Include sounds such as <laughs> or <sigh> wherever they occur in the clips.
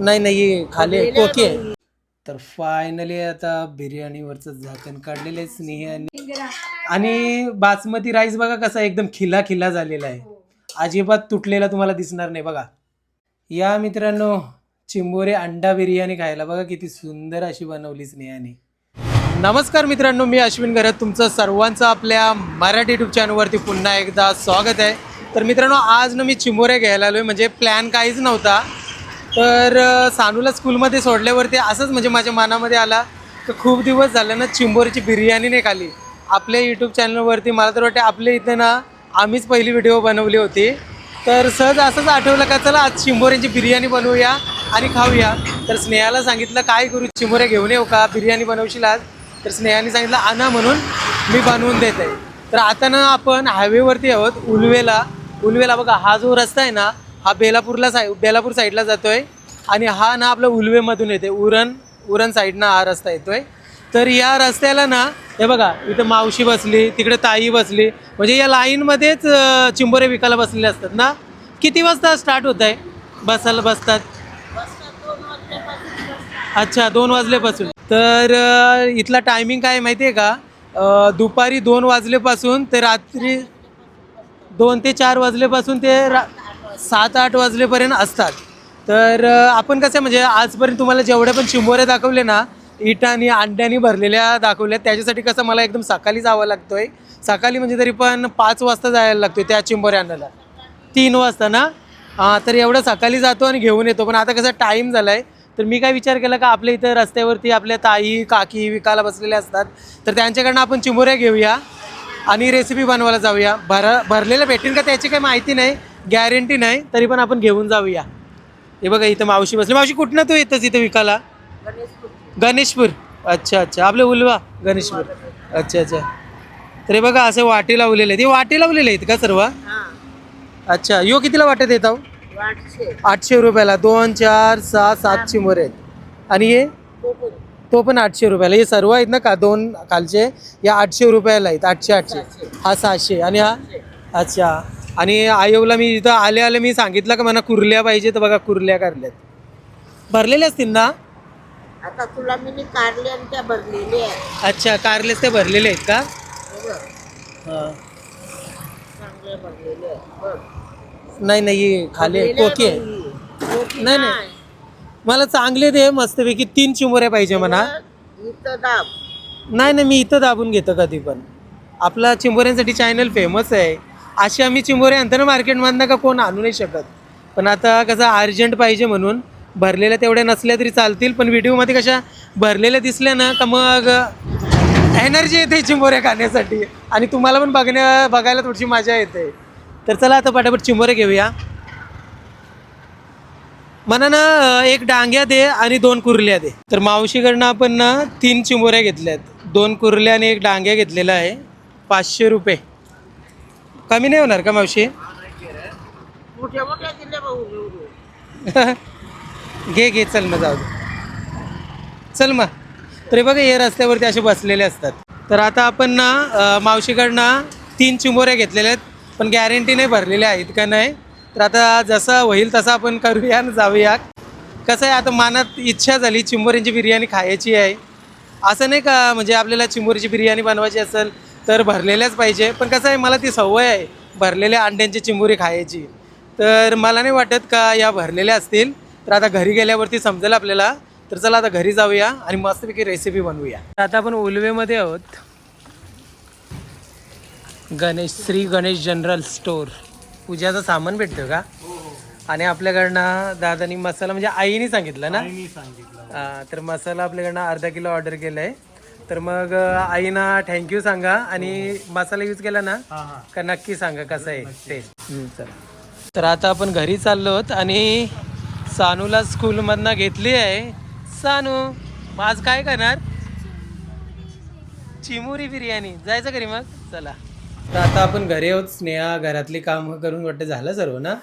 नाही नाही खाली कोकी आहे. तर फायनली आता बिर्याणीवरचं झाकण काढलेलं आहे स्नेहाने आणि बासमती राईस बघा कसा एकदम खिला खिला झालेला आहे. अजिबात तुटलेला तुम्हाला दिसणार नाही बघा. या मित्रांनो चिंबोरे अंडा बिर्याणी खायला बघा किती सुंदर अशी बनवली स्नेहाने. नमस्कार मित्रांनो मी अश्विन घरात. तुमचं सर्वांचं आपल्या मराठी यूट्यूब चॅनलवरती पुन्हा एकदा स्वागत आहे. तर मित्रांनो आज ना मी चिंबोऱ्या घ्यायला आलो आहे म्हणजे प्लॅन काहीच नव्हता. तर सानूला स्कूलमध्ये सोडल्यावरती असंच म्हणजे माझ्या मनामध्ये आला तर खूप दिवस झालं ना चिंबोरीची बिर्याणी नाही खाली. आपल्या यूट्यूब चॅनलवरती मला तर वाटते आपल्या इथं ना आम्हीच पहिली व्हिडिओ बनवली होती. तर सहज असंच आठवलं का चला आज चिंबोऱ्यांची बिर्याणी बनवूया आणि खाऊया. तर स्नेहाला सांगितलं काय करू चिंबोऱ्या घेऊन येऊ का? बिर्याणी बनवशील आज? तर स्नेहाने सांगितलं आणा म्हणून मी बनवून देत आहे तर आता ना आपण हायवेवरती आहोत उलवेला. उलवेला बघा हा जो रस्ता आहे ना हा बेलापूरला साय बेलापूर साईडला जातोय. आणि हा ना आपला उलवेमधून येते उरण उरण साईडनं हा रस्ता येतोय. तर या रस्त्याला ना हे बघा इथं मावशी बसली तिकडे ताई बसली. म्हणजे या लाईनमध्येच चिंबोरे विकायला बसलेले असतात ना? किती वाजता स्टार्ट होत आहे बसायला बसतात? अच्छा दोन वाजल्यापासून. तर इथला टायमिंग काय माहिती आहे का? दुपारी दोन वाजल्यापासून ते रात्री दोन ते चार वाजल्यापासून ते रा सात आठ वाजलेपर्यंत असतात. तर आपण कसं आहे म्हणजे आजपर्यंत तुम्हाला जेवढ्या पण चिंबोऱ्या दाखवले ना इटानी अंड्यानी भरलेल्या दाखवल्या त्याच्यासाठी कसं मला एकदम सकाळी जावं लागतोय. सकाळी म्हणजे तरी पण पाच वाजता जायला लागतोय त्या चिंबोऱ्या आणायला तीन वाजता ना? तर एवढं सकाळी जातो आणि घेऊन येतो. पण आता कसा टाईम झाला आहे तर मी काय विचार केला का आपल्या इथं रस्त्यावरती आपल्या ताई काकी विकायला बसलेल्या असतात. तर त्यांच्याकडनं आपण चिंबोऱ्या घेऊया आणि रेसिपी बनवायला जाऊया. भर भरलेलं भेटेल का त्याची काही माहिती नाही. गॅरंटी नाही तरी पण आपण घेऊन जाऊया. हे बघा इथं मावशी बसली. मावशी कुठनं तू येतच इथं विकायला? गणेशपूर. अच्छा अच्छा. आपले उलवा गणेशपूर. अच्छा अच्छा. तर हे बघा असं वाटी लावलेले आहेत. हे वाटी लावलेले आहेत का सर्व? अच्छा. यो कितीला वाटत येत आहो? आठशे. रुपयाला. दोन चार सहा सात चिंबोरे आहेत. आणि हे? तो पण. आठशे रुपयाला. हे सर्व आहेत ना का? दोन खालचे? या आठशे रुपयाला आहेत. आठशे आठशे. हा सहाशे. आणि हा? अच्छा. आणि आयोला मी इथं आले आले मी सांगितलं का मला कुर्ल्या पाहिजे तर बघा कुर्ल्या काढल्यात भरलेल्या असतील ना? आता तुला मी कारले आणि त्या भरलेले अच्छा कारलेच ते भरलेले आहेत का? हां. चांगले भरलेले. नाही नाही खाली भरलेले कोकी आहे. नाही. नाही. मला चांगले दे मस्तपैकी तीन चिंबोऱ्या पाहिजे म्हणा. इथं दाब. नाही नाही मी इथं दाबून घेतो कधी पण. आपला चिंबोऱ्यांसाठी चॅनल फेमस आहे. अशी आम्ही चिंबोरे अंतर ना मार्केटमधनं का कोण आणू नाही शकत. पण आता कसं अर्जंट पाहिजे म्हणून भरलेल्या तेवढ्या नसल्या तरी चालतील पण व्हिडिओमध्ये कशा भरलेल्या दिसल्या ना का मग एनर्जी येते चिंबोऱ्या खाण्यासाठी. आणि तुम्हाला पण बघण्या बघायला थोडीशी मजा येते. तर चला आता पटापट चिंबोरे घेऊया. मला ना एक डांग्या दे आणि दोन कुर्ल्या दे. तर मावशीकडनं आपण ना तीन चिंबोऱ्या घेतल्यात. दोन कुर्ल्या आणि एक डांग्या घेतलेला आहे. पाचशे रुपये. कमी नाही होणार का मावशी? मोठ्या मोठ्या दिले भाऊ घेऊन घे घे चल मग जाऊ दे. चल मग. तरी बघा हे रस्त्यावरती असे बसलेले असतात. तर आता आपण ना अं, मावशीकडनं तीन चिंबोऱ्या घेतलेल्या आहेत पण गॅरंटी नाही भरलेल्या आहेत का नाही. तर आता जसं होईल तसं आपण करूया आणि जाऊया. कसं आहे आता मनात इच्छा झाली चिंबोऱ्यांची बिर्याणी खायची आहे. असं नाही का म्हणजे आपल्याला चिंबोरीची बिर्याणी बनवायची असेल तर भरलेल्याच पाहिजे. पण कसं आहे मला ती सवय आहे भरलेल्या अंड्यांची चिंबोरी खायची. तर मला नाही वाटत का या भरलेल्या असतील. तर आता घरी गेल्यावरती समजेल आपल्याला. तर चला आता घरी जाऊया आणि मस्तपैकी रेसिपी बनवूया. आता आपण उलवेमध्ये आहोत. Ganesh Shri Ganesh general store. पूजाचं सामान भेटतं का? आणि आपल्याकडनं दादानी मसाला म्हणजे आईने सांगितलं ना? हा, तर मसाला आपल्याकडनं अर्धा किलो ऑर्डर केला आहे तर मग आईना थँक्यू सांगा आणि मसाला यूज केला ना का नक्की सांगा कसं आहे टेस्ट चला. तर आता आपण घरी चाललो आहोत आणि सानूला स्कूलमधनं घेतली आहे. सानू आज काय करणार? चिमुरी बिर्याणी. जायचं घरी मग? चला. तर आता आपण घरी आहोत. स्नेहा घरातली कामं करून वाटतं झालं सर्व ना?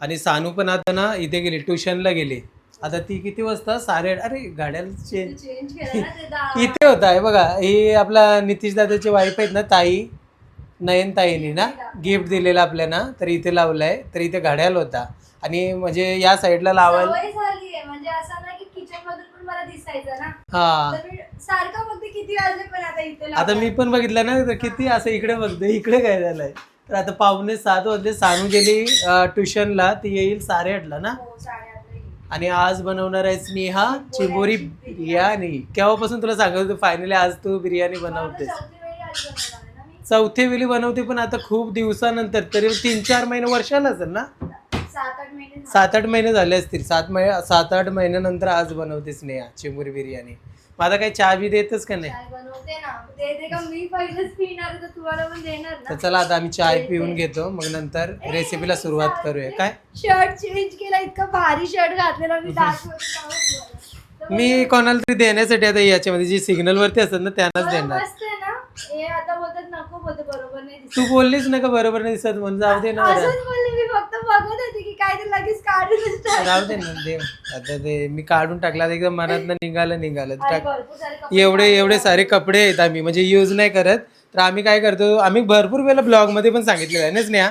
आणि सानू पण आता ना इथे गेली ट्युशनला गेली. आता ती किती वाजता? साडे अरे गाड्याला चेंज इथे होता. आहे बघा ही आपला नितीश दादाची वाईफ आहेत ना ताई. नयन ताईनी ना गिफ्ट दिलेलं आपल्याला. तर इथे लावलंय. तर इथे घड्याळ होता. आणि म्हणजे या साईडला लावायला दिसायचं ना. हा. तर मी सारखं बघते किती वाजले पण आता इथे आता मी पण बघितलं ना तर किती असं इकडे बघते. इकडे काय झालंय? तर आता पावणे सात वाजले. सानू गेली ट्युशनला ती येईल साडेआठला ना. हो. आणि आज बनवणार आहे स्नेहा चिंबोरी बिर्याणी. केव्हापासून तुला सांगत होतो फायनली आज तू बिर्याणी बनवतेस? चौथी वेळी बनवते पण आता खूप दिवसानंतर तरी तीन चार महिने वर्षाला असेल ना? सात आठ महिने झाले. सात आठ महिने झाले असतील. सात महिने सात आठ महिन्यानंतर आज बनवते स्नेहा चिंबोरी बिर्याणी. मग आता काही चहा बी देतच का नाही? चाय बनवते ना. ते ते का मी पहिलेच पिणार तर तुम्हाला पण देणार तर ना चला आता आम्ही चाय पिऊन घेतो मग नंतर रेसिपीला सुरुवात करूया. काय? शर्ट चेंज केला इतका भारी शर्ट घातलेला मी दाखवत मी कोणाला तरी देण्यासाठी आता याच्यामध्ये जी सिग्नल वरती असतात ना त्यांनाच देणार. मस्त आहे ना? हे आता बोलतात नको बोलते बरोबर नाही दिसत. तू बोललीस ना का बरोबर नाही दिसत म्हणून. जाऊ दे ना जरा. असंच बोलले मी फक्त बघत होते की काय ते लगेच काढूनच टाक. राहू दे ना दे. आता ते मी काढून टाकला आता एकदम मनात निघालं निघालं. आणि टाक. भरपूर सारे कपडे एवढे एवढे सारे कपडे आहेत आम्ही म्हणजे यूज नाही करत. तर आम्ही काय करतो आम्ही भरपूर वेळेला ब्लॉगमध्ये पण सांगितलेलं आहे ना स्नेहा?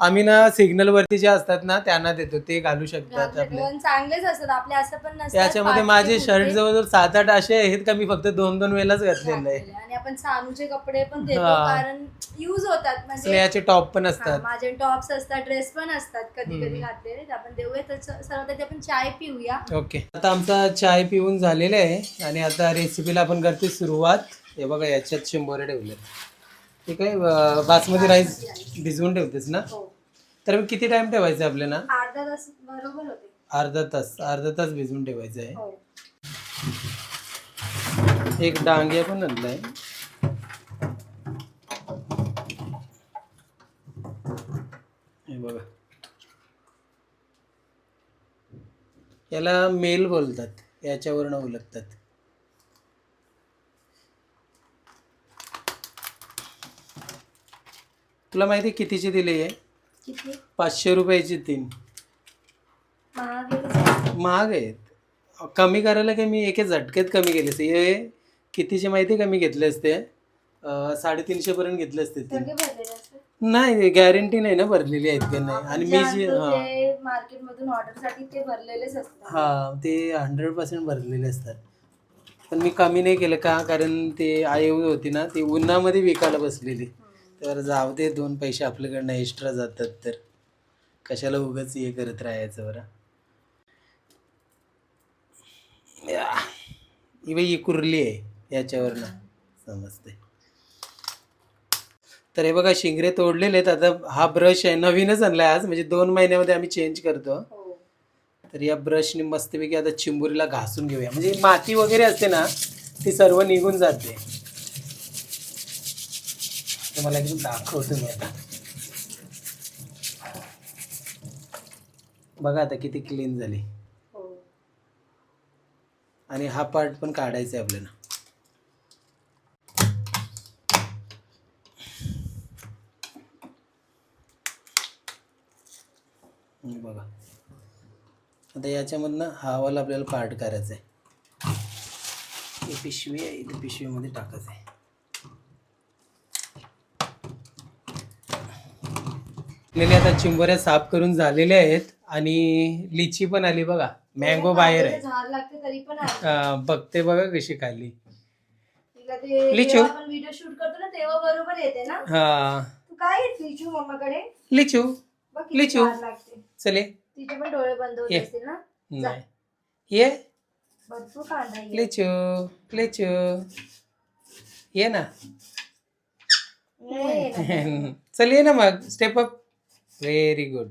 आम्ही ना सिग्नल वरती जे असतात ना त्यांना देतो. ते घालू शकतात आपले. चांगलेच असतात. आपले असं पण नसतात. त्याच्यामध्ये माझे शर्ट जवळजवळ सात आठ असे आहेत का मी फक्त दोन दोन वेळेलाच घातलेले आहे घातलेले. आणि आपण सानूचे कपडे पण देतो हा. कारण युज होतात. म्हणजे स्नेहाचे टॉप पण हा, असतात. माझे टॉप्स असतात ड्रेस पण असतात कधी कधी घातलेले. आपण देऊया तर सर्वात आपण चाय पिऊया. ओके. आता आमचा चाय पिऊन झालेला आहे. आणि आता रेसिपीला आपण करते सुरुवात. हे बघा याच्यात शंभर ठेवले ठीक आहे? अं, बासमती राईस भिजवून ठेवतेस ना? हो. तर किती टाइम ठेवायचं आपल्याला? अर्धा तास बरोबर होते. अर्धा तास अर्धा तास भिजवून ठेवायचं आहे. हो. एक डांग्या पण आणलाय. हे बघा. याला मेल बोलतात याच्यावरनं उलगतात. तुला माहिती कितीची दिली आहे? किती? पाचशे रुपयाची तीन. महाग आहे. महाग आहेत. कमी करायला काही मी एके झटक्यात कमी केले असते. हे कितीचे माहिती आहे का मी घेतले असते? अं, साडेतीनशे पर्यंत घेतले असते तीन सगळे भरलेले असतात नाही गॅरंटी नाही ना भरलेली आहेत का नाही. आणि मी जे हा ते मार्केट मधून ऑर्डरसाठी ते भरलेलेच असतात. हा ते हंड्रेड पर्सेंट भरलेले असतात. पण मी कमी नाही केलं का? कारण ते आई होती ना ती उन्हामध्ये विकायला बसलेली. तर जाऊ दे दोन पैसे आपल्याकडनं एक्स्ट्रा जातात तर. कशाला उगाच हे करत राहायचं बरं? या. ही कुर्ली आहे याच्यावरनं. समजते तर हे बघा शिंगरे तोडलेले आहेत. आता हा ब्रश आहे नवीनच आणलाय आज. म्हणजे दोन महिन्यामध्ये आम्ही चेंज करतो. हो. तर या ब्रशने मस्तपैकी आता चिंबुरीला घासून घेऊया. म्हणजे माती वगैरे असते ना ती सर्व निघून जाते. तुम्हाला एकदम दाखवतो मी आता. बघा आता किती क्लीन झाली. हो. आणि हा पार्ट पण काढायचा आहे आपल्याला. बघा. आता याच्यामधनं हा वाला आपल्याला पार्ट करायचा आहे. ही पिशवी आहे इथे पिशवीमध्ये टाकायचं आहे. आपल्याला आता चिंबोऱ्या साफ करून झालेल्या आहेत आणि लिची पण आली बघा मँगो बाहेर आहे. झाड लागते तरी पण आहे. अं, बघते बघा कशी खाली तिला ते लिचू. जेव्हा आपण व्हिडिओ शूट करतो ना तेव्हा बरोबर येते ना? हा. तू काय लिचू मम्माकडे? लिचू. बघ किती लिचू. झाड लागते. चले. तिचे पण डोळे बंद होत ये. असतील ना? नाही. ये. भरपूर कांदा आहे. लिचू लिचू. ये ना. <laughs> चल ये ना मग. स्टेप अप व्हेरी गुड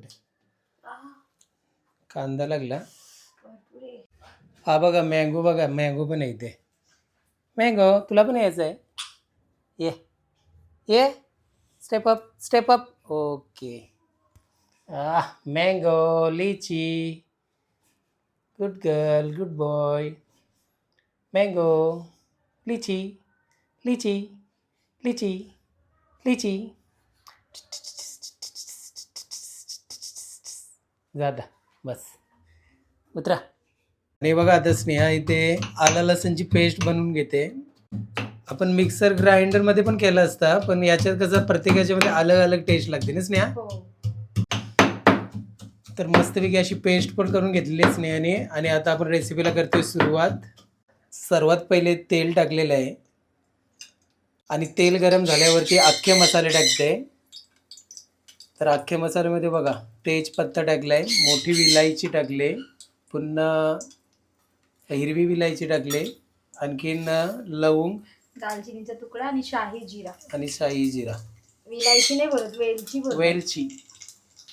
कांदा लागला. हा बघा मँगो बघा मँगो पण आहे इथे. मँगो तुला पण यायचं आहे? ये. ये. Step up step up okay mango lychee good girl good boy mango lychee lychee lychee लिची जादा बस. उतरा आणि बघा आता स्नेहा इथे आला लसणची पेस्ट बनवून घेते. आपण मिक्सर ग्राइंडरमध्ये पण केलं असतं पण याच्यात कसं प्रत्येकाच्या मध्ये अलग अलग टेस्ट लागते ना स्नेहा? हो. तर मस्तपैकी अशी पेस्ट पण करून घेतलेली आहे स्नेहाने. आणि आता आपण रेसिपीला करतोय सुरुवात. सर्वात पहिले तेल टाकलेलं आहे. आणि तेल गरम झाल्यावरती अख्खे मसाले टाकते. तर अख्खे मसाल्यामध्ये बघा तेजपत्ता टाकलाय मोठी विलायची टाकले पुन्हा हिरवी विलायची टाकले आणखीन लवंग दालचिनीचा तुकडा आणि शाही जिरा. आणि शाही जिरा. विलायची नाही बोलत वेलची बोलत वेलची.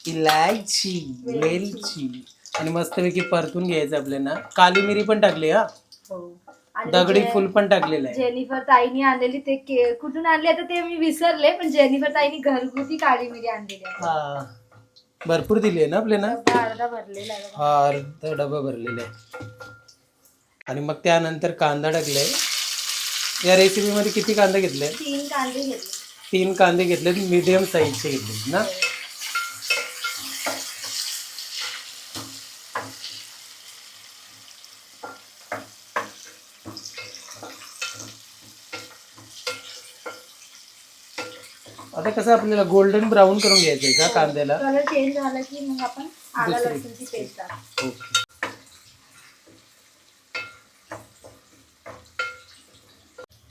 इलायची वेलची. वेलची. आणि मस्तपैकी परतून घ्यायचं आपल्याला. काली मिरी पण टाकली हा? हो. आणि दगडी जे- फुल पण टाकलेलं आहे. जेनिफर ताईनी आणलेली ते के- कुठून आणले? आता ते मी विसरले पण जेनिफर ताईनी घरगुती काळी मिरी आणलेली आहे. हा. भरपूर दिली आहे ना आपल्याला डब्बा अर्धा भरलेला आहे बघा. हा अर्धा डबा भरलेला आहे. आणि मग त्यानंतर कांदा टाकलाय. या रेसिपीमध्ये किती कांदा घेतले? तीन कांदे घेतले. तीन कांदे घेतले मीडियम साईजचे घेतले ना? आता कसं आपल्याला गोल्डन ब्राऊन करून घ्यायचंय का कांद्याला? कलर चेंज झाला की मग आपण आला दुसरी. लसूणची पेस्ट टाकू. ओके.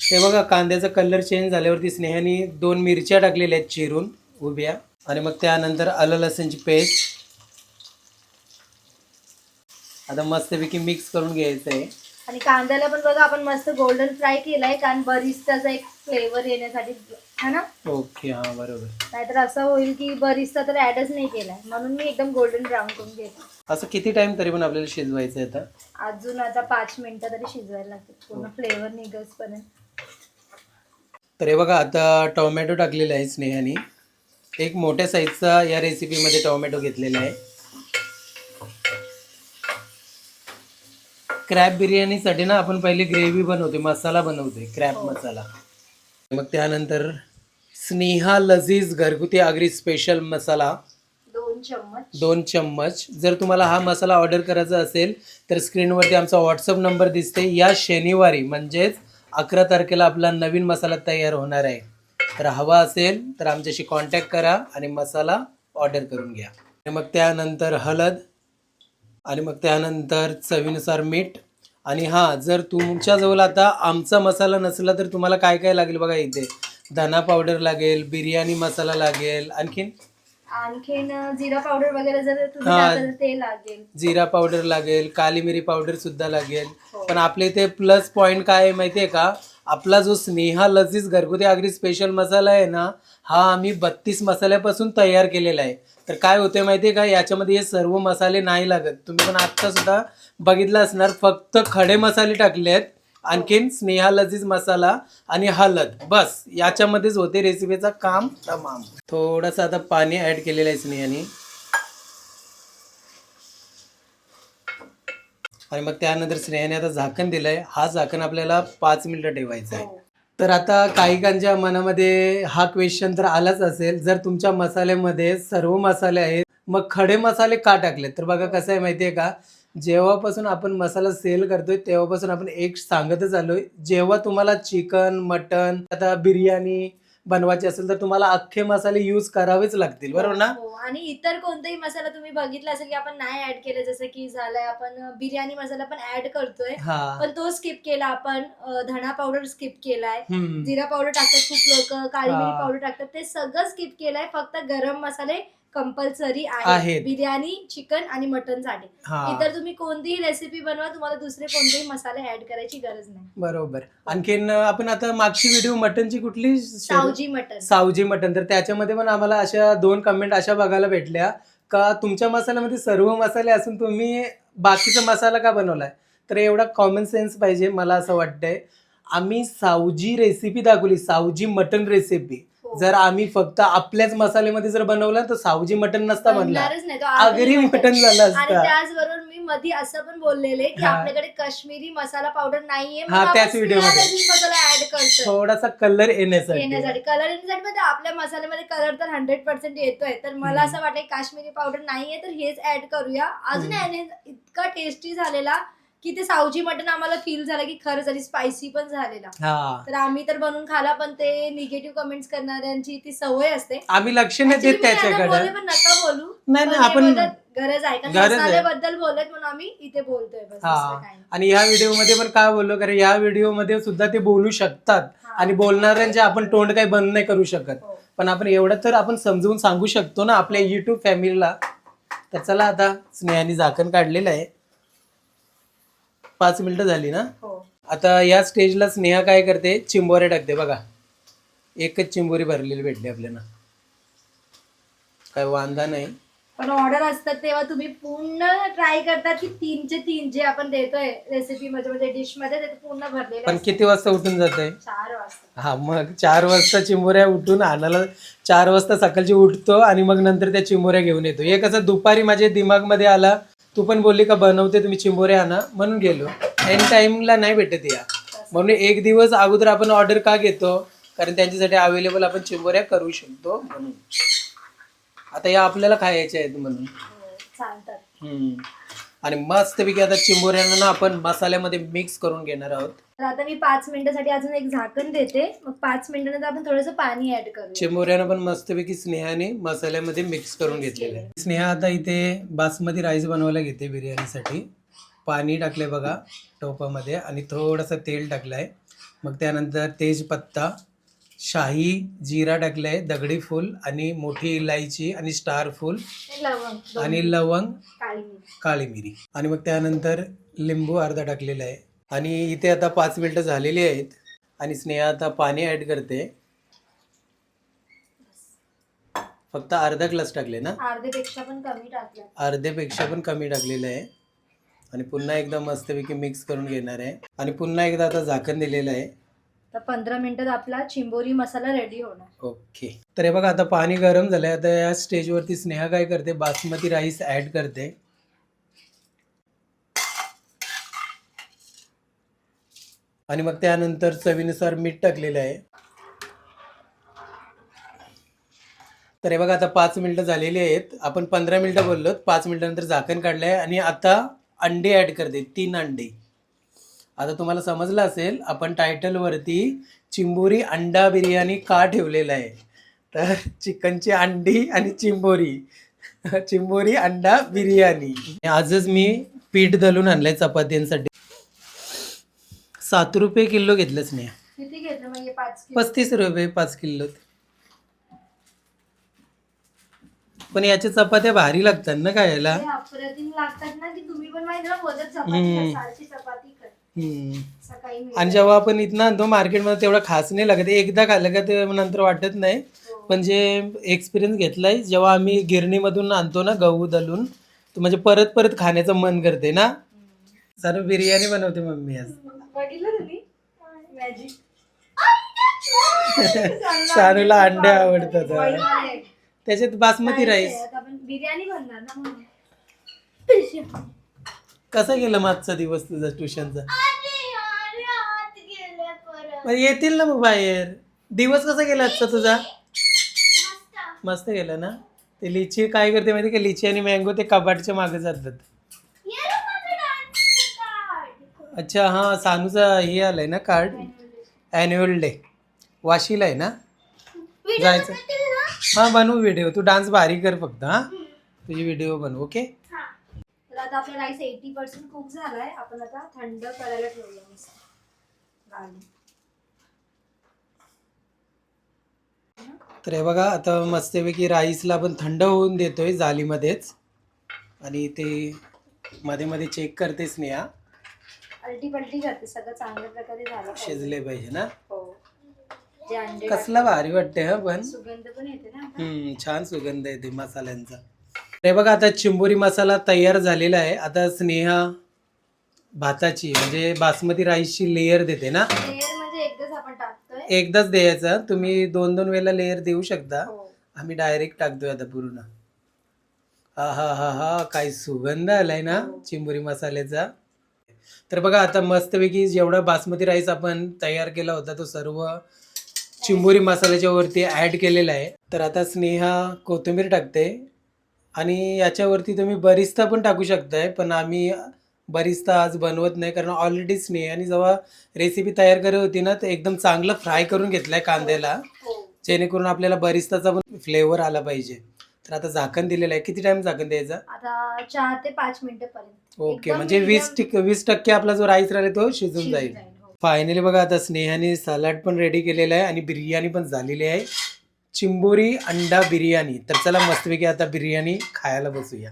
ते बघा कांद्याचा कलर चेंज झाल्यावरती स्नेहाने दोन मिरच्या टाकलेल्या आहेत चिरून उभ्या. आणि मग त्यानंतर आलं लसूणची पेस्ट आता मस्तपैकी मिक्स करून घ्यायचं आहे आणि कांद्याला पण बघा आपण मस्त गोल्डन फ्राय केलाय कारण बरिस्ताचा एक फ्लेवर येण्यासाठी है ना? ओके हा बरोबर. नाहीतर असं होईल की बरिस्ता तर ऍडच नाही केलाय. म्हणून मी एकदम गोल्डन ब्राऊन करून घेते. असं किती टाइम तरी पण आपल्याला शिजवायचं आहे आता? अजून आता पाच मिनिटं तरी शिजवायला लागतात पूर्ण फ्लेवर निघसपर्यंत तर हे बघा आता टोमॅटो टाकलेला आहे स्नेहाने. एक मोठ्या साईजचा या रेसिपीमध्ये टोमॅटो घेतलेला आहे. क्रॅब बिर्याणीसाठी ना आपण पहिली ग्रेव्ही बनवते मसाला बनवते क्रॅब मसाला. मग त्यानंतर स्नेहा लजीज घरगुती आगरी स्पेशल मसाला. दोन चम्मच. दोन चम्मच. जर तुम्हाला हा मसाला ऑर्डर करायचा असेल तर स्क्रीनवरती आमचा व्हॉट्सअप नंबर दिसते. या शनिवारी म्हणजेच अकरा तारखेला आपला नवीन मसाला तयार होणार आहे. तर हवा असेल तर आमच्याशी कॉन्टॅक्ट करा आणि मसाला ऑर्डर करून घ्या. आणि मग त्यानंतर हळद आणि मग त्यानंतर चवीनुसार मीठ आणि हां जर तुमच्याजवळ आता आमचा मसाला नसला तर तुम्हाला काय काय लागेल बघा इथे? धना पावडर लागेल बिर्याणी मसाला लागेल आणखीन? आणखीन जिरा पावडर वगैरे जर तुम्ही हा. टाकलं तर ते लागेल. जिरा पावडर लागेल काली मिरी पावडर सुद्धा लागेल. हो. पण आपल्या इथे प्लस पॉइंट काय आहे माहितीये का? आपला जो स्नेहा लजीज घरगुती आगरी स्पेशल मसाला आहे ना हा आम्ही बत्तीस मसाल्यापासून तयार केलेला आहे. तर काय होते माहितीये का? याच्यामध्ये हे सर्व मसाले नाही लागत. तुम्ही पण आत्ता सुद्धा बघितलं असणार फक्त खडे मसाले टाकले आहेत आणखीन स्नेहा लजीज मसाला आणि हळद बस याच्यामध्येच होते रेसिपीचा काम. तमाम. थोडंसं आता पाणी ऍड केलेलं आहे स्नेहाने. आणि मग त्यानंतर स्नेहाने आता झाकण दिलंय. हा झाकण आपल्याला पाच मिनिटं ठेवायचं आहे हो. तर आता काहीकांच्या मनामध्ये हा क्वेश्चन तर आलाच असेल. जर तुमच्या मसाल्यामध्ये सर्व मसाले आहेत मग खडे मसाले का टाकले तर बघा कसं आहे माहितीये का? जेव्हापासून आपण मसाला सेल करतोय तेव्हापासून आपण एक सांगतच आलोय. जेव्हा तुम्हाला चिकन मटन आता बिर्याणी बनवायची असेल तर तुम्हाला अख्खे मसाले यूज करावेच लागतील बरोबर ना हो आणि इतर कोणताही मसाला तुम्ही बघितला असेल की आपण नाही ऍड केलं जसं की झालंय आपण बिर्याणी मसाला पण ऍड करतोय हा पण तो स्किप केला आपण अं, धणा पावडर स्किप केलाय हम्म. जिरा पावडर टाकतात खूप लोक काळी मिरी हा. पावडर टाकतात ते सगळं स्किप केलंय फक्त गरम मसाले कंपल्सरी. आहेत. बिर्याणी चिकन आणि मटनसाठी. हा. इतर तुम्ही कोणतीही रेसिपी बनवा तुम्हाला दुसरे कोणतेही मसाले ऍड करायची गरज नाही. बरोबर. आणखीन आपण आता मागची व्हिडिओ मटनची कुठली सावजी मटन. सावजी मटन. तर त्याच्यामध्ये पण आम्हाला अशा दोन कमेंट अशा बघायला भेटल्या. का तुमच्या मसाल्यामध्ये सर्व मसाले असून तुम्ही बाकीचा मसाला का बनवलाय? तर एवढा कॉमन सेन्स पाहिजे मला असं वाटतंय. आम्ही सावजी रेसिपी दाखवली सावजी मटन रेसिपी. जर आम्ही फक्त आपल्याच मसाल्यामध्ये जर बनवलं तर सावजी मटन नसता बनला बनणारच नाही तो आगरी मटन. झालं आणि असता त्याचबरोबर मी मध्ये असं पण बोललेले की हा. आपल्याकडे काश्मीरी मसाला पावडर नाहीये हा, त्याच video मध्ये. मसाला ऍड करतो थोडासा कलर येण्यासाठी येण्यासाठी कलर येण्यासाठी म्हणजे आपल्या मसाल्यामध्ये कलर तर हंड्रेड पर्सेंट येतोय तर मला हम्म. असं वाटतं काश्मीरी पावडर नाहीये तर हेच ऍड करूया अजून हम्म. याने इतका टेस्टी झालेला की ते सावजी मटन आम्हाला फील झालं की खरंच आणि स्पायसी पण झालेला. हा. तर आम्ही तर बनवून खाला पण ते निगेटिव्ह कमेंट्स करणाऱ्यांची ती सवय असते. आम्ही लक्ष नाही Actually देत मी यांना त्याच्याकडे. बोलले पण नका बोलू. नाही पण नाही हे आपण गरज आहे. कारण गरज आहे. मसाल्याबद्दल बोलत म्हणून आम्ही इथे बोलतोय बस दुसरं हा काही नाही. आणि या व्हिडिओमध्ये पण काय बोललो कारण या व्हिडिओमध्ये सुद्धा ते बोलू शकतात. आणि बोलणाऱ्यांचे आपण तोंड काही बंद नाही करू शकत. हो. पण आपण एवढं तर आपण समजवून सांगू शकतो ना आपल्या युट्यूब फॅमिलीला तर चला आता स्नेहाने झाकण काढलेलं आहे. पाच मिनिटं झाली ना? हो. आता या स्टेजला स्नेहा काय करते? चिंबोरे टाकते बघा. एकच चिंबोरी भरलेली भेटली आपल्याला. काय वांदा नाही. पण ऑर्डर असतात तेव्हा तुम्ही पूर्ण ट्राय करतात की तीनचे तीन जे आपण देतोय रेसिपी मध्ये म्हणजे डिशमध्ये ते पूर्ण भरलेले पण असतात. किती वाजता उठून जात चार वाजता. हा मग चार वाजता चिंबोऱ्या उठून आणायला चार वाजता सकाळची उठतो आणि मग नंतर त्या चिंबोऱ्या घेऊन येतो. हे कसं दुपारी माझ्या दिमागमध्ये आला तू पण बोलली का बनवते तुम्ही चिंबोऱ्या आणा म्हणून गेलो. एन टाइमला नाही भेटत या. म्हणून एक दिवस अगोदर आपण ऑर्डर का घेतो? कारण त्यांच्यासाठी अवेलेबल आपण चिंबोऱ्या करू शकतो म्हणून. आता या आपल्याला खायच्या आहेत म्हणून. चालतात. हम्म. आणि मस्तपैकी आता चिंबोऱ्यांना ना आपण मसाल्यामध्ये मिक्स करून घेणार आहोत. तर आता मी पाच मिनिटासाठी अजून एक झाकण देते. मग पाच मिनिटानंतर आपण थोडंसं पाणी ऍड करू चिंबोऱ्यानं पण मस्तपैकी स्नेहाने मसाल्यामध्ये मिक्स करून घेतलेलं आहे. स्नेहा आता इथे बासमती राईस बनवायला घेते बिर्याणीसाठी. पाणी टाकलंय बघा टोपामध्ये आणि थोडंसं तेल टाकलंय. मग त्यानंतर तेजपत्ता शाही जिरा टाकलाय दगडी फूल आणि मोठी इलायची आणि स्टार फूल लवंग आणि लवंग. काळी मिरी. आणि मग त्यानंतर लिंबू अर्धा टाकलेला आहे. आणि इथे आता पाच मिनटं झालेली आहेत. आणि स्नेहा आता पाणी ऍड करते. फक्त अर्धा ग्लास टाकले ना? अर्धेपेक्षा पण कमी टाकलं. अर्ध्यापेक्षा पण कमी टाकलेलं आहे. आणि पुन्हा एकदा मस्तपैकी मिक्स करून घेणार आहे. आणि पुन्हा एकदा आता झाकण दिलेलं आहे. तर पंधरा मिनिटात आपला चिंबोरी मसाला रेडी होणार. ओके. तर हे बघा आता पाणी गरम झालंय. आता या स्टेजवरती स्नेहा काय करते? बासमती राईस ऍड करते. आणि मग त्यानंतर चवीनुसार मीठ टाकलेलं आहे. तर हे बघा आता पाच मिनिटं झालेली आहेत. आपण पंधरा मिनिटं बोललो. पाच मिनिटानंतर झाकण काढलंय. आणि आता अंडे ऍड करते. तीन अंडे. आता तुम्हाला समजलं असेल आपण टायटलवरती चिंबोरी अंडा बिर्याणी का ठेवलेलं आहे? तर चिकनची अंडी आणि चिंबोरी. चिंबोरी अंडा बिर्याणी. आजच मी पीठ दलून आणलंय चपात्यांसाठी. सात रुपये किलो घेतलंच नाही. किती घेतलं मग पाच किलो? पस्तीस रुपये पाच किलो. पण याच्या चपात्या भारी लागतात ना खायला. अप्रतिम लागतात ना की तुम्ही पण माहिती ना मोदक हम्म. चपाती सारखी चपाती कर हम्म. सकाळी मी आणि जेव्हा आपण इथनं आणतो मार्केटमध्ये तेवढं खास नाही लागत. एकदा खाल्लं का ते नंतर वाटत नाही. हो. पण जे एक्सपिरियन्स घेतलाय जेव्हा आम्ही गिरणीमधून आणतो ना गहू दलून तर म्हणजे परत परत खाण्याचं मन करते ना. सर बिर्याणी बनवते मम्मी आज. बघितलं तुम्ही मॅजिक सानूला अंडे आवडतात त्याच्यात बासमती राईस. बिर्याणी बनणार ना म्हणून. कसा गेला मागचा दिवस तुझा ट्युशनचा? मग येतील ना मग बाहेर. दिवस कसा गेला आजचा तुझा? मस्त. गेला ना? ते लिची काय करते माहिती का? लिची आणि मँगो ते कबाटच्या मागे जातात. अच्छा हा सानूचा हे आलाय ना कार्ड ॲन्युअल डे वाशीला आहे ना? जायचं. हा बनवू व्हिडिओ तू डान्स भारी कर फक्त हा. तुझी व्हिडिओ बनवू ओके तर आता आपला राईस एटी पर्सेंट कुक झालाय. आपण आता थंड करायला ठेवूया मस्त गाळून. तर हे बघा आता मस्तपैकी राईसला आपण थंड होऊन देतोय जालीमध्येच. आणि ते मध्ये मध्ये चेक करते स्नेहा. अलटी पलटी करते सगळं चांगल्या प्रकारे झालं पाहिजे. शिजले पाहिजे ना? हो. जे अंडे कसला भारी वाटते हा पण. सुगंध पण येते ना हम्म छान सुगंध येते मसाल्यांचा. हे बघा आता चिंबोरी मसाला तयार झालेला आहे. आता स्नेहा भाताची म्हणजे बासमती राईसची लेयर देते ना? म्हणजे एकदाच आपण टाकतोय. एकदाच द्यायचा. तुम्ही दोन दोन वेळेला लेयर देऊ शकता. हो. आम्ही डायरेक्ट टाकतोय आता पूर्ण. हा हा हा हा काय सुगंध आलाय ना चिंबोरी मसाल्याचा. तर बघा आता मस्तपैकी जेवढा बासमती राईस आपण तयार केला होता तो सर्व चिंबोरी मसाल्याच्या वरती ऍड केलेला आहे. तर आता स्नेहा कोथिंबीर टाकते. आणि याच्यावरती तुम्ही बरिस्ता पण टाकू शकताय पण आम्ही बरिस्ता आज बनवत नाही कारण ऑलरेडी स्नेहाने जेव्हा रेसिपी तयार करत होती ना तर एकदम चांगलं फ्राय करून घेतलाय कांद्याला. जेणेकरून आपल्याला बरिस्ताचा पण फ्लेवर आला पाहिजे. तर आता झाकण दिलेलं आहे. किती टाइम झाकण द्यायचं? आता चार ते पाच मिनिटं पर्यंत ओके एकदम म्हणजे वीस medium वीस टक्के आपला जो राईस राहिला तो शिजून शिजून जाईल. जाईल, हो. फायनली बघा आता स्नेहाने सलाड पण रेडी केलेला आहे आणि बिर्याणी पण झालेली आहे. चिंबोरी अंडा बिर्याणी. तर चला मस्तपैकी आता बिर्याणी खायला बसूया.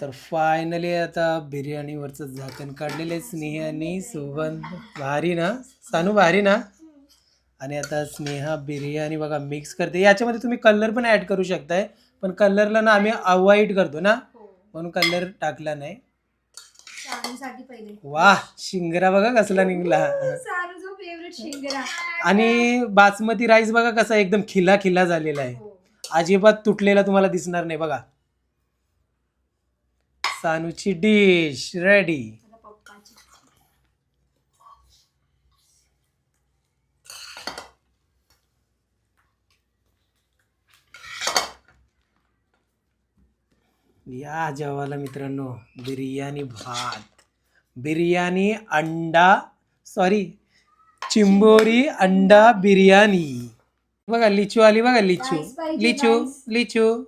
तर फायनली आता बिर्याणीवरचं झाकण काढलेलं आहे स्नेहाने. सुगंध भारी ना? सानू भारी ना? आणि आता स्नेहा बिर्याणी बघा मिक्स करते. याच्यामध्ये तुम्ही कलर पण ऍड करू शकताय. पण कलरला ना आम्ही अवॉइड करतो ना. हो. म्हणून कलर टाकला नाही. पहिले. वाह शिंगरा बघा कसला निघला. फेवरेट शिंगरा. आणि बासमती राईस बघा कसा एकदम खिला खिला झालेला आहे. हो. अजिबात तुटलेला तुम्हाला दिसणार नाही बघा. सानूची डिश रेडी या जेवायला मित्रांनो बिर्याणी भात. बिर्याणी अंडा सॉरी चिंबोरी अंडा बिर्याणी. बघा लिचू. आली बघा लिचू लिचू. लिचू.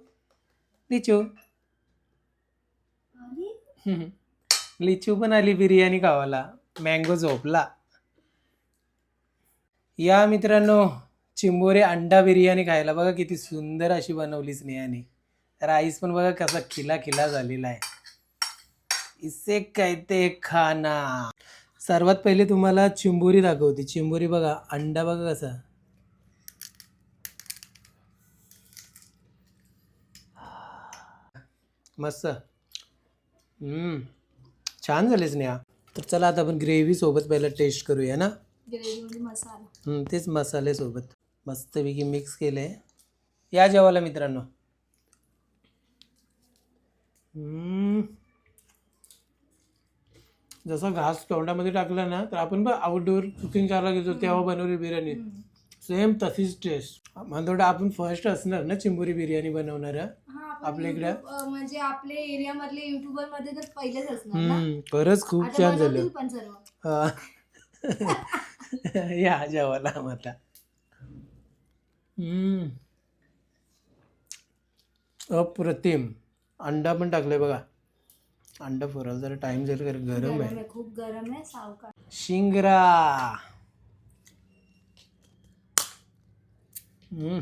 लिचू. लिचू पण आली बिर्याणी खावाला मँगो झोपला. या मित्रांनो चिंबोरे अंडा बिर्याणी खायला. बघा किती सुंदर अशी बनवली स्नेहाने राईस पण बघा कसा खिला खिला झालेला आहे. इसे कहते खाना. सर्वात पहिले तुम्हाला चिंबोरी दाखवते. चिंबोरी बघा अंडा बघा कसा. मस्त. हम्म. छान झाले स्नेहा. तर चला आता आपण ग्रेव्ही सोबत पहिला टेस्ट करूया ना? ग्रेव्ही मध्ये मसाला. हम्म, तेच मसाले सोबत. मस्तपैकी मिक्स केले या जेवायला मित्रांनो. जसा घास तोंडामध्ये टाकला ना तर आपण पण आउटडोअर कुकिंग करायला गेलो तेव्हा बनवली बिर्याणी. सेम तशीच टेस्ट म्हणतो आपण फर्स्ट असणार ना चिंबोरी बिर्याणी बनवणार? आपल्या इकडे? म्हणजे आपल्या एरिया मधले युट्यूबरमध्ये तर पहिलेच असणार ना? खरंच खूप आता छान झालं. बनवतील पण सर्व. हा. <laughs> या जेवायला आता हम्म. अप्रतिम. अंडा पण टाकलाय बघा. अंडा फोरायला जरा टाइम जाईल कारण गरम आहे. खूप गरम आहे सावकाश शिंगरा. हम्म.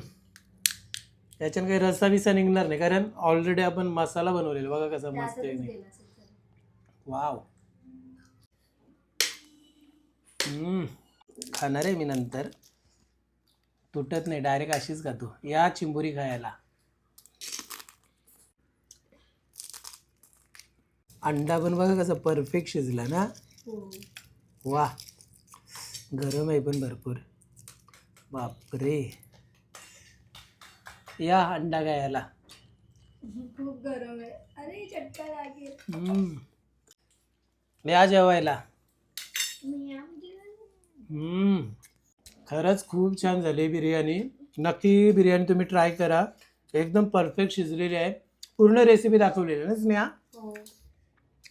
याच्यानं काही रस्सा बिसा निघणार नाही कारण ऑलरेडी आपण मसाला बनवलेला बघा कसा मस्त आहे. वाव हम्म. खाणार आहे मी नंतर. तुटत नाही डायरेक्ट अशीच खातो. या चिंबोरी खायला. अंडा पण बघा कसा परफेक्ट शिजला ना? हो. वा गरम आहे पण भरपूर. बापरे. या अंडा खायला. खूप गरम आहे. अरे चटका लागेल. या जेवायला. खरंच खूप छान झाली बिर्याणी. नक्की बिर्याणी तुम्ही ट्राय करा. एकदम परफेक्ट शिजलेली आहे. पूर्ण रेसिपी दाखवलेली ना स्नेहा? हो.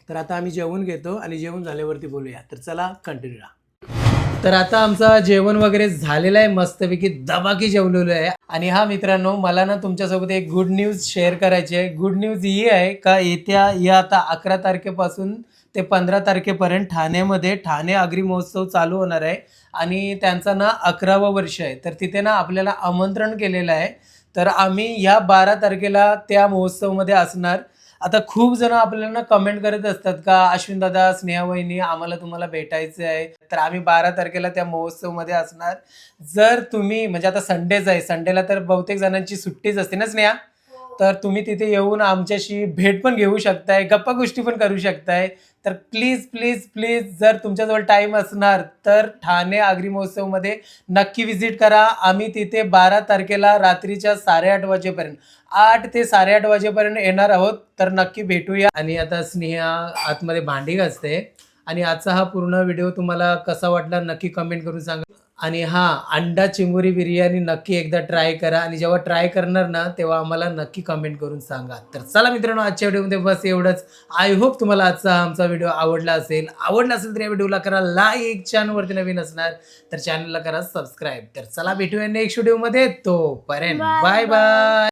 तर आता आम्ही जेवण घेतो आणि जेवण झाल्यावरती बोलूया. तर चला कंटिन्यू राहा तर आता आमचा जेवण वगैरे झालेलं आहे मस्तपैकी दबाकी जेवलेलो आहे. आणि हा मित्रांनो मला ना तुमच्यासोबत एक गुड न्यूज शेअर करायची आहे. गुड न्यूज ही आहे का येत्या या आता अकरा तारखेपासून ते पंधरा तारखेपर्यंत ठाण्यामध्ये ठाणे आगरी महोत्सव चालू होणार आहे. आणि त्यांचा ना अकरावं वर्ष आहे. तर तिथे ना आपल्याला आमंत्रण केलेलं आहे. तर आम्ही ह्या बारा तारखेला त्या महोत्सवमध्ये असणार. आता खूप जण आपल्याला कमेंट करत असतात का अश्विन दादा स्नेहा वहिनी आम्हाला तुम्हाला भेटायचं आहे. तर आम्ही बारा तारखेला त्या महोत्सवमध्ये असणार. जर तुम्ही म्हणजे आता संडेच आहे संडेला तर बहुतेक जणांची सुट्टीच असते ना स्नेहा? तर तुम्ही तिथे येऊन आमच्याशी भेट पण घेऊ शकताय गप्पा गोष्टी पण करू शकताय. तर प्लीज प्लीज प्लीज जर तुमच्याजवळ टाईम असणार तर ठाणे आगरी महोत्सवमध्ये नक्की विजिट करा. आम्ही तिथे बारा तारखेला रात्रीच्या साडेआठ वाजेपर्यंत आठ ते साडेआठ वाजेपर्यंत येणार आहोत. तर नक्की भेटूया. आणि आता स्नेहा आतमध्ये भांडी घासते. आणि आजचा हा पूर्ण व्हिडिओ तुम्हाला कसा वाटला नक्की कमेंट करून सांगा. आणि हा अंडा चिंबोरी बिर्याणी नक्की एकदा ट्राय करा. आणि जेव्हा ट्राय करणार ना तेव्हा आम्हाला नक्की कमेंट करून सांगा. तर चला मित्रांनो आजच्या व्हिडिओमध्ये बस एवढंच. आय होप तुम्हाला आजचा आमचा व्हिडिओ आवडला असेल. आवडला असेल तर या व्हिडिओला करा लाईक चॅनलवरती नवीन असणार तर चॅनलला करा सबस्क्राईब तर चला भेटूया नेक्स्ट व्हिडिओमध्ये तोपर्यंत बाय बाय